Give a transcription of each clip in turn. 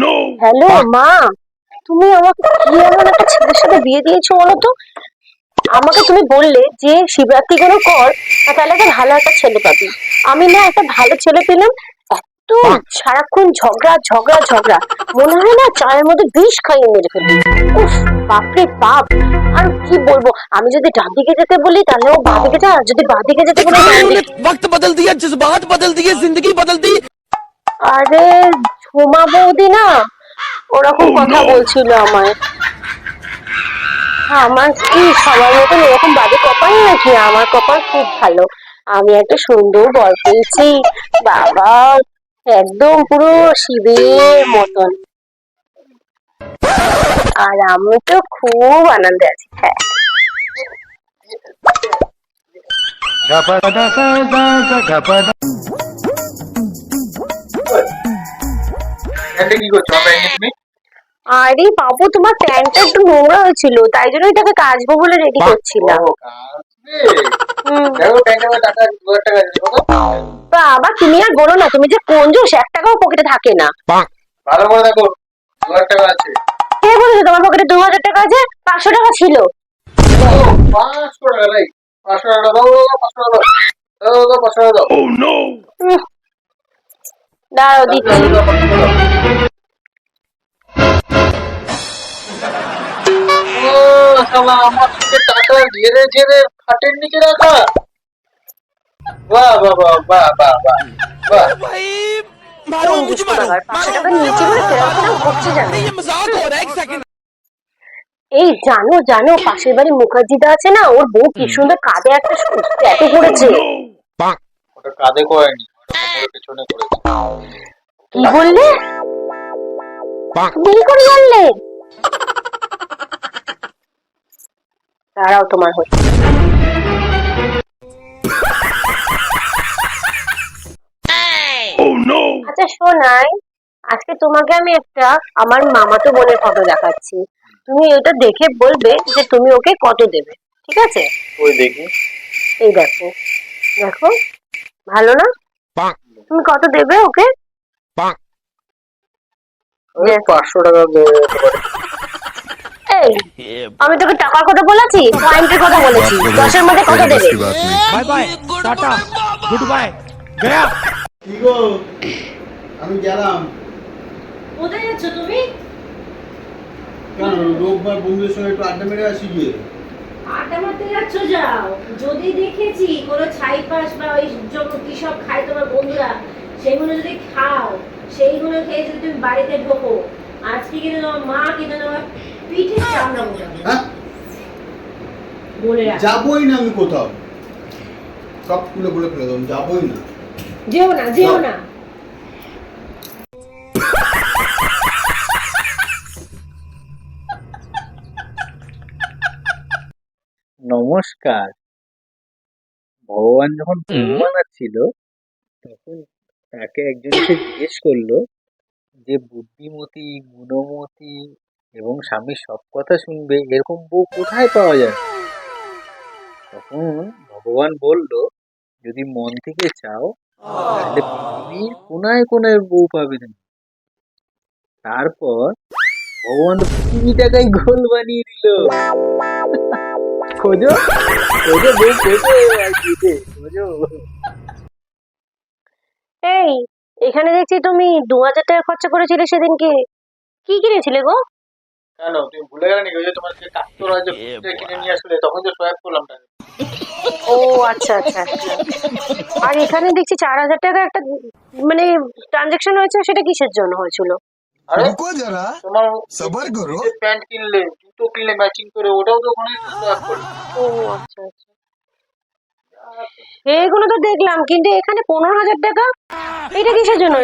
Hello মা তুমি আমাকে কি এমন একটা ছেলের সাথে বিয়ে দিয়েছো বলো তো আমাকে তুমি বললে যে শিবরাত্রি কোনো কর আর তাহলে একটা ভালো একটা ছেলে পাবি আমি না একটা ভালো ছেলে পেলাম এত সারাক্ষণ ঝগড়া ঝগড়া ঝগড়া মনে হয় না চায়ের মধ্যে বিষ খাইয়ে মেরে ফেলবি উফ বাপরে বাপ আর কি বলবো আমি যদি ডান দিকে যেতে বলি তাহলে ও বাঁ দিকে যা যদি বাঁ দিকে যেতে বলি ডান দিকে वक्त बदल दिया जज्बात बदल दिए जिंदगी बदल दी আরে ঝুমা বৌদি না? ওরকম কথা বলছিল আমায়। আমার কি সবার মতন এরকম বাজে কপাল নাকি? আমার কপাল খুব ভালো। আমি একটা সুন্দর বর পেয়েছি। বাবা একদম পুরো শিবের মতন। আর আমি তো খুব আনন্দে আছি হ্যাঁ। কি করছ? তুমি? আরে বাবু তোমার প্যান্টটা একটু নোংরা হয়েছিল তাই জন্য এটাকে কাচবো বলে রেডি করছিলাম। বাবা। তুমি আর বলো না তুমি যে কোন কঞ্জুস এক টাকাও পকেটে থাকে না। ভালো করে দেখো দু হাজার টাকা আছে। কে বলেছে তোমার পকেটে দু হাজার টাকা আছে? পাঁচশো টাকা ছিল। পাঁচশো টাকা পাঁচশো টাকা দাও দাও, দাও, পাঁচশো টাকা দাও। পাঁচশো টাকা দাও দাঁড়াও দিতে এই জানো জানো পাশের বাড়ি মুখার্জিদা আছে না? ওর বউ কি সুন্দর কাঁধে একটা ট্যাটু করেছে কাঁধে করেনি। পেছনে কি বললে? বিয়ে করে জানলে দাঁড়াও তোমার হচ্ছে। আচ্ছা শোনাই। আজকে তোমাকে আমি একটা আমার মামাতো বোনের ফটো দেখাচ্ছি। তুমি এটা দেখে বলবে যে তুমি ওকে কত দেবে ঠিক আছে? ওই দেখি। এই দেখো। দেখো। ভালো না? তুমি কত দেবে ওকে? পাঁচশো টাকা আমি তোকে টাকার কথা বলেছি পয়েন্টের কথা বলেছি। দশের মধ্যে কত দেবে? Bye bye tata. Good bye গয়া কি গো? আমি গেলাম। কোথায় যাচ্ছ তুমি? কেন রোববার বন্ধুদের সঙ্গে একটু আড্ডা মেরে আসি গিয়ে? আটা মারতে যাচ্ছ যাও। যদি দেখেছি কোনো ছাই পাশ বা ওই জন্য কি সব খায় তোমার বন্ধুরা সেগুলো যদি খাও সেইগুলো খেয়ে যদি তুমি বাড়িতে ঢোকো আজকে কিন্তু তোমার মা কিন্তু তোমার পিঠে চামড়া হ্যাঁ? বলে রাখ। যাবই না আমি কোথাও। সব খুলে বলে ফেলে দেবো যাবই না। যেও না যেও। না। নমস্কার। ভগবান যখন বানাচ্ছিল তখন তাকে একজন এসে জিজ্ঞেস করল যে বুদ্ধিমতী গুণমতী এবং স্বামীর সব কথা শুনবে এরকম বউ কোথায় পাওয়া যায়? তখন ভগবান বলল যদি মন থেকে চাও তাহলে পৃথিবীর কোনায় কোনায় বউ পাবে তুমি। তারপর ভগবান তো পৃথিবীটাকেই গোল বানিয়ে দিল। খোঁজো। খোঁজো বউ খোঁজো আর কেটে খোঁজো এই এখানে দেখছি তুমি দু হাজার টাকা খরচা করেছিলে সেদিনকে। কি কিনেছিলে গো? কেন? তুমি ভুলে গেলে নাকি? ওই যে তোমার যে কাস্টর যে কিনে নিয়ে আসলে তখন যে সোয়াব করলাম টাকা ও আচ্ছা আচ্ছা আচ্ছা। আর এখানে দেখছি চার হাজার টাকা একটা মানে ট্রানজাকশন হয়েছে সেটা কিসের জন্য হয়েছিল? রুকো যারা তোমার সবার করো। প্যান্ট কিনলে জুতো কিনলে ম্যাচিং করে ওটাও তো ওখানে ও আচ্ছা আচ্ছা। তো দেখলাম কিন্তু এখানে পনেরো হাজার টাকা এটা কিসের জন্য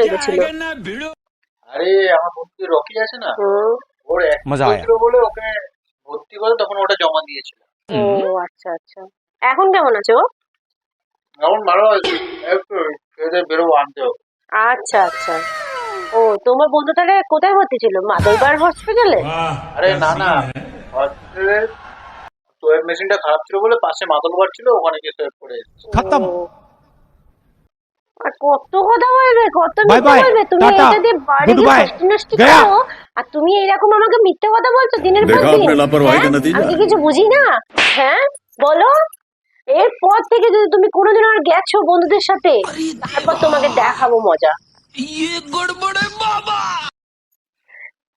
আরে আমার বন্ধু রকি আছে না? ওর মজা বলে ওকে ভর্তি করে তখন ওটা জমা দিয়েছিল। ও আচ্ছা আচ্ছা। এখন কেমন আছে ও? এখন ভালো আছে। একটু বেরোবো আনতে হবে। আচ্ছা আচ্ছা। ও তোমার বন্ধু তাহলে কোথায় ভর্তি ছিল? মাদারবার হসপিটালে আরে না না। হসপিটালে সোয়েব মেশিনটা খারাপ ছিল বলে পাশে মাদারবার ছিল ওখানে গিয়ে সোয়েব করে খতম। আর কত কথা বলবে কত মিথ্যা বলবে? তুমি এটা দিয়ে বাড়ি গিয়ে। নষ্ট করো আর তুমি এরকম আমাকে মিথ্যা কথা বলছো দিনের পর দিন? হ্যাঁ? আমি কিছু বুঝি না? হ্যাঁ? বলো। এরপর থেকে যদি তুমি কোনোদিন আর গেছো বন্ধুদের সাথে তারপর তোমাকে দেখাবো মজা।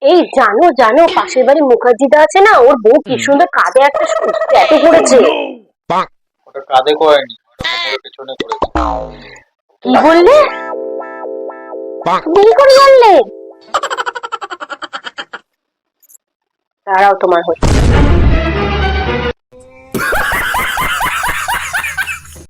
এই জানো জানো পাশের বাড়ি মুখার্জিদা আছে না? ওর বউ কি সুন্দর কাঁধে একটা ট্যাটু করেছে ওটা কাঁধে করেনি পেছনে করেছে। কি বললে? কি করে জানলে? দাঁড়াও তোমার হচ্ছে।